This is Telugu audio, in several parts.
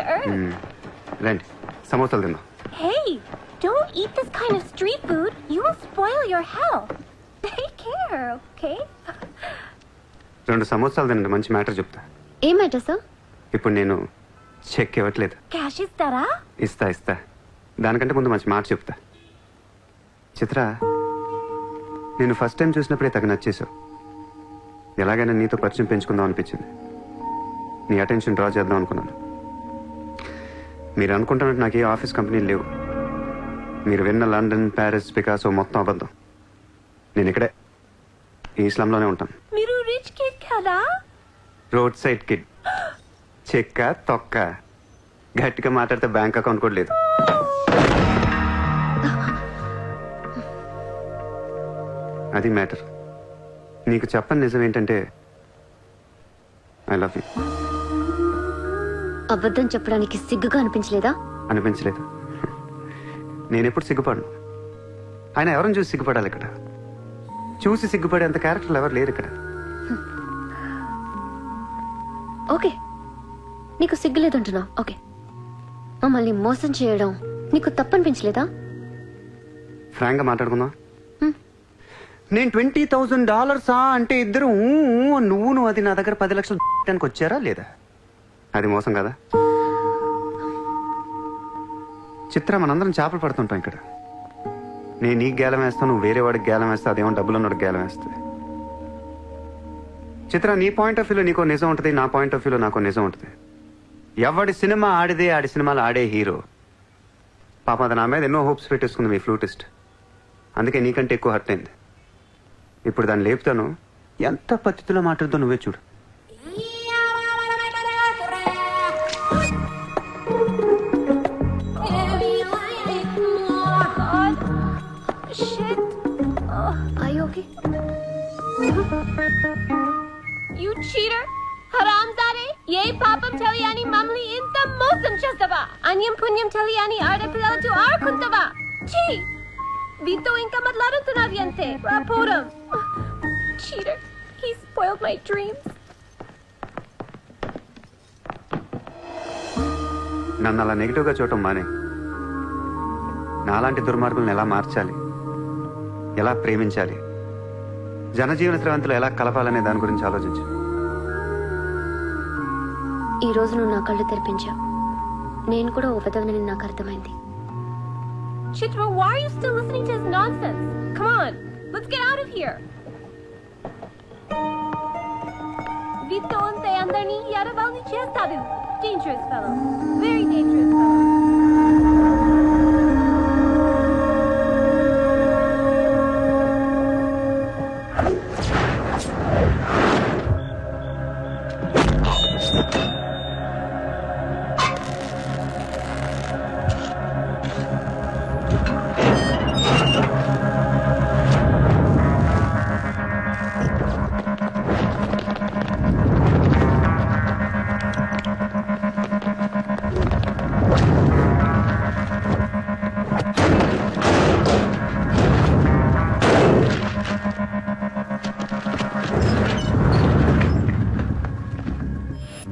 to earth. మ్మ్. రండి సమోసాలు తిందాం Hey, don't eat this kind of street food. You will spoil your health. Take care, okay? రెండు సమోసాలు తినండి మంచి మ్యాటర్ చెప్తా ఏం మ్యాటర్ సార్ ఇప్పుడు నేను చెక్ ఇవ్వట్లేదు Cash is Tara. ఇస్తా ఇస్తా దానికంటే ముందు మంచి మాట చెప్తా చిత్ర నేను ఫస్ట్ టైం చూసినప్పుడే తగ్గ నచ్చేసావు ఎలాగైనా నీతో పరిచయం పెంచుకుందాం అనిపించింది నీ అటెన్షన్ డ్రా చేద్దాం అనుకున్నాను మీరు అనుకుంటున్నట్టు నాకు ఏ ఆఫీస్ కంపెనీలు లేవు. మీరు విన్న లండన్ ప్యారిస్ పికాసో మొత్తం అబద్ధం. నేను ఇక్కడే. ఈ ఇస్లాంలోనే ఉంటాను. Miru rich kid kada? Road side kid. చెక్క తొక్క. గట్టిగా మాట్లాడితే బ్యాంక్ అకౌంట్ కూడా లేదు. అది మ్యాటర్. నీకు చెప్పని నిజం ఏంటంటే ఐ లవ్ యూ. అబద్ధం చెప్పడానికి సిగ్గుగా అనిపించలేదా? అనిపించలేదు. నేను ఎప్పుడు సిగ్గుపడను. ఆయన ఎవరిని చూసి సిగ్గుపడాలి ఇక్కడ? చూసి సిగ్గుపడేంత క్యారెక్టర్లు ఎవరు లేరు ఇక్కడ. ఓకే. నీకు సిగ్గు లేదంటున్నావు ఓకే. మమ్మల్ని మోసం చేయడం నీకు తప్పనిపించలేదా? ఫ్రాంక్గా మాట్లాడుకుందాం. నేను ట్వంటీ థౌజండ్ డాలర్సా అంటే ఇద్దరు నువ్వు నువ్వు అది నా దగ్గర పది లక్షలు వచ్చారా లేదా? అది మోసం కదా? చిత్ర మనందరం చేపలు పడుతుంటాం ఇక్కడ. నేను నీకు గేలం వేస్తాను నువ్వు వేరే వాడికి గేలం వేస్తా అదేమో డబ్బులు ఉన్నవాడికి గేలం వేస్తుంది చిత్ర నీ పాయింట్ ఆఫ్ వ్యూలో నీకో నిజం ఉంటుంది నా పాయింట్ ఆఫ్ వ్యూలో నాకు నిజం ఉంటుంది. ఎవడి సినిమా ఆడిదే ఆడి సినిమాలు ఆడే హీరో. పాప అది నా మీద ఎన్నో హోప్స్ పెట్టేసుకుంది మీ ఫ్లూటిస్ట్ అందుకే నీకంటే ఎక్కువ హర్ట్ అయింది. ఇప్పుడు దాన్ని లేపుతాను. ఎంత పద్ధతిలో మాట్లాడుతో నువ్వే చూడు. చేస్తావా? అన్యం పుణ్యం తెలియని ఆడపిల్లలతో ఆడుకుంటావా? చీ వీతో ఇంకా మాట్లాడుతున్నది అంతే. Cheater he spoiled my dreams. నన్ను అలా నెగిటివ్గా చూడటం మానే. నాలాంటి దుర్మార్గులను ఎలా మార్చాలి? ఎలా ప్రేమించాలి? జనజీవన స్రవంతులు ఎలా కలపాలనే దాని గురించి ఆలోచించు. ఈ రోజు నువ్వు నా కళ్ళు తెరిపించావు. నేను కూడా ఓ పెదవనని నాకు అర్థమైంది Chitra, why are you still listening to his nonsense? Come on, let's get out of here. Vito ante andarni yaravalni chestadu. Dangerous fellow. Very dangerous fellow.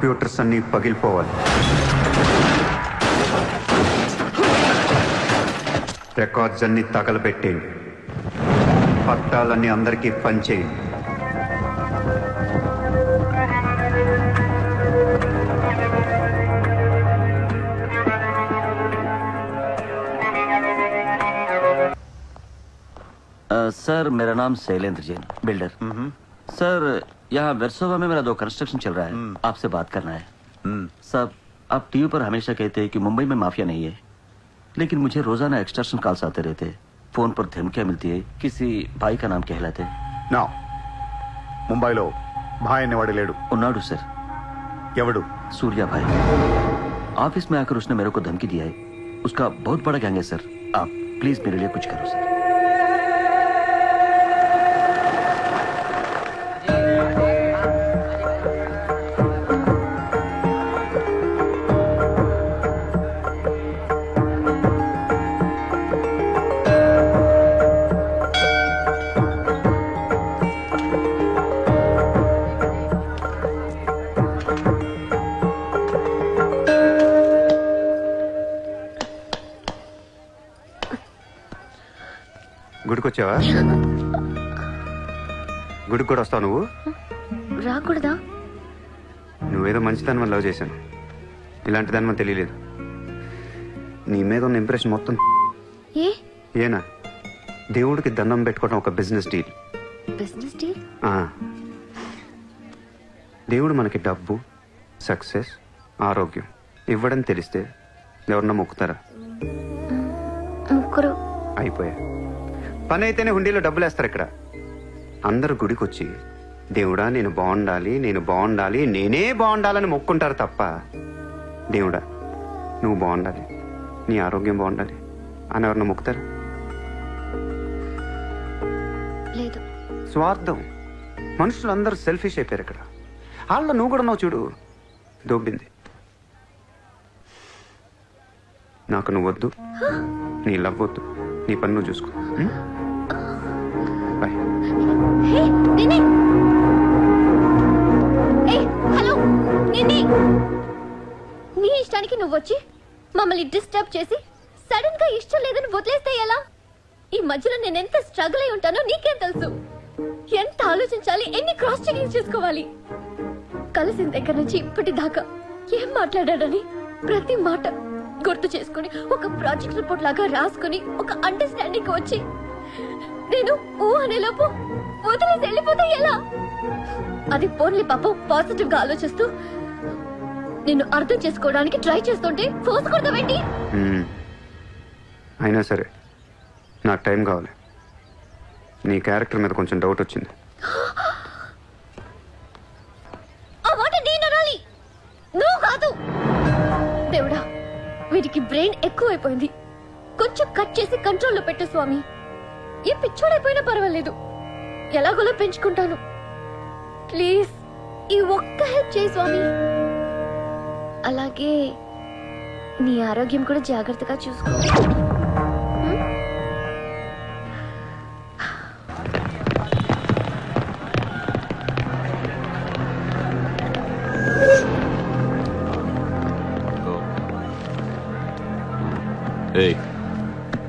Computers అన్నీ పగిలిపోవాలి రికార్డ్స్ అన్ని తగలబెట్టేయండి పట్టాలన్నీ అందరికీ పంచేయండి अ, सर मेरा नाम शैलेंद्र जैन बिल्डर सर यहाँ वेरसोवा में मेरा दो कंस्ट्रक्शन चल रहा है आपसे बात करना है सब आप टीवी पर हमेशा कहते हैं कि मुंबई में माफिया नहीं है लेकिन मुझे रोजाना एक्सटर्शन कॉल्स आते रहते हैं फोन पर धमकियां मिलती है किसी भाई का नाम कहलाते నా ముంబైలో భాయ్ అనేవాడు లేడు उन्नाडु सर ఎవడు सूर्या भाई ऑफिस में आकर उसने मेरे को धमकी दिया है उसका बहुत बड़ा गैंग है सर आप प्लीज मेरे लिए कुछ करो सर గుడికొచ్చావా? గుడికి కూడా వస్తావు నువ్వు? రాకూడదా? నువ్వేదో మంచితనం లవ్ చేశాను. ఇలాంటి దాని తెలియలేదు. నీ మీద ఉన్న ఇంప్రెషన్ మొత్తం ఏ? ఏనా? దేవుడికి దండం పెట్టుకోవడం ఒక బిజినెస్ డీల్ బిజినెస్ డీల్. దేవుడు మనకి డబ్బు సక్సెస్ ఆరోగ్యం ఇవ్వడం తెలిస్తే ఎవరన్నా మొక్కుతారా? అయిపోయా పని అయితేనే హుండీలో డబ్బులు వేస్తారు ఇక్కడ. అందరు గుడికి వచ్చి దేవుడా నేను బాగుండాలి నేను బాగుండాలి నేనే బాగుండాలని మొక్కుంటారు తప్ప దేవుడా నువ్వు బాగుండాలి నీ ఆరోగ్యం బాగుండాలి అని ఎవరన్నా మొక్కుతారు? లేదు. స్వార్థం. మనుషులు అందరూ సెల్ఫిష్ అయిపోయారు ఇక్కడ. వాళ్ళ నువ్వు కూడా ఉన్నావు చూడు దొబ్బింది నాకు నువ్వు వద్దు నీ లవ్ వద్దు నీ పని నువ్వు చూసుకో హలో నీ ఇష్టానికి నువ్వు వచ్చి మమ్మల్ని డిస్టర్బ్ చేసి సడన్గా ఇష్టం లేదని వదిలేస్తే ఎలా? ఈ మధ్యలో నేను ఎంత స్ట్రగుల్ అయి ఉంటానో నీకేం తెలుసు. ఎంత ఆలోచించాలి ఎన్ని క్రాస్ చెకింగ్ చేసుకోవాలి. కలిసిన దగ్గర నుంచి ఇప్పటి దాకా ఏం మాట్లాడాడని ప్రతి మాట గుర్తు చేసుకుని ఒక ప్రాజెక్ట్ రిపోర్ట్ లాగా రాసుకుని ఒక అండర్స్టాండింగ్ వచ్చి నేను ఓ అనేలోపు వదిలేసి వెళ్ళిపోతే ఎలా? అది పోన్లీ పాపం పాజిటివ్గా ఆలోచిస్తూ నిన్ను అర్థం చేసుకోవడానికి ట్రై చేస్తుంటే ఫోర్స్ కొడతావేంటి. అయినా సరే నాకు టైం కావాలి. నీ క్యారెక్టర్ మీద కొంచెం డౌట్ వచ్చింది. నువ్వు కాదు. దేవుడా వీడికి బ్రెయిన్ ఎక్కువైపోయింది. కొంచెం కట్ చేసి కంట్రోల్లో పెట్టు స్వామి. ఏ పిచ్చోడైపోయినా పర్వాలేదు. ఎలాగోలా పెంచుకుంటాను. ప్లీజ్ ఈ ఒక్క హెల్ప్ చేయి స్వామి. అలాగే నీ ఆరోగ్యం కూడా జాగ్రత్తగా చూసుకో. Hey.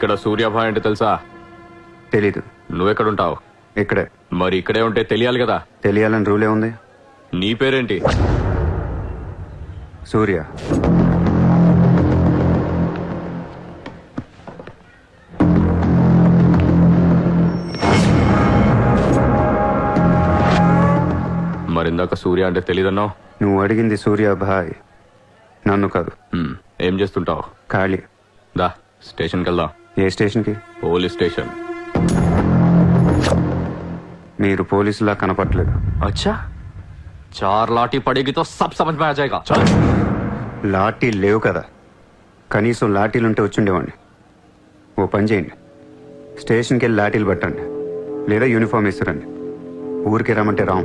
ఇక్కడ సూర్యాభాయ్ అంటే తెలుసా? తెలీదు. నువ్వెక్కడుంటావు? ఇక్కడే. మరి ఇక్కడే ఉంటే తెలియాలి కదా? తెలియాలని రూలే ఉంది. నీ పేరేంటి? సూర్య. మరిందాక సూర్య అంటే తెలీదన్నావు? నువ్వు అడిగింది సూర్య భాయ్. నన్ను కాదు. ఏం చేస్తుంటావు? ఖాళీ. దా స్టేషన్కి వెళ్దాం ఏ స్టేషన్కి పోలీస్ స్టేషన్ మీరు పోలీసులా కనపట్లేదు अच्छा चार लाठी पड़ेगी तो सब समझ में आ जाएगा चल లాఠీ లేవు కదా కనీసం లాఠీలుంటే వచ్చుండేవాడిని ఓ పని చేయండి స్టేషన్కి వెళ్ళి లాఠీలు పట్టండి లేదా యూనిఫామ్ ఇస్తారండి ఊరికి రమ్మంటే రాం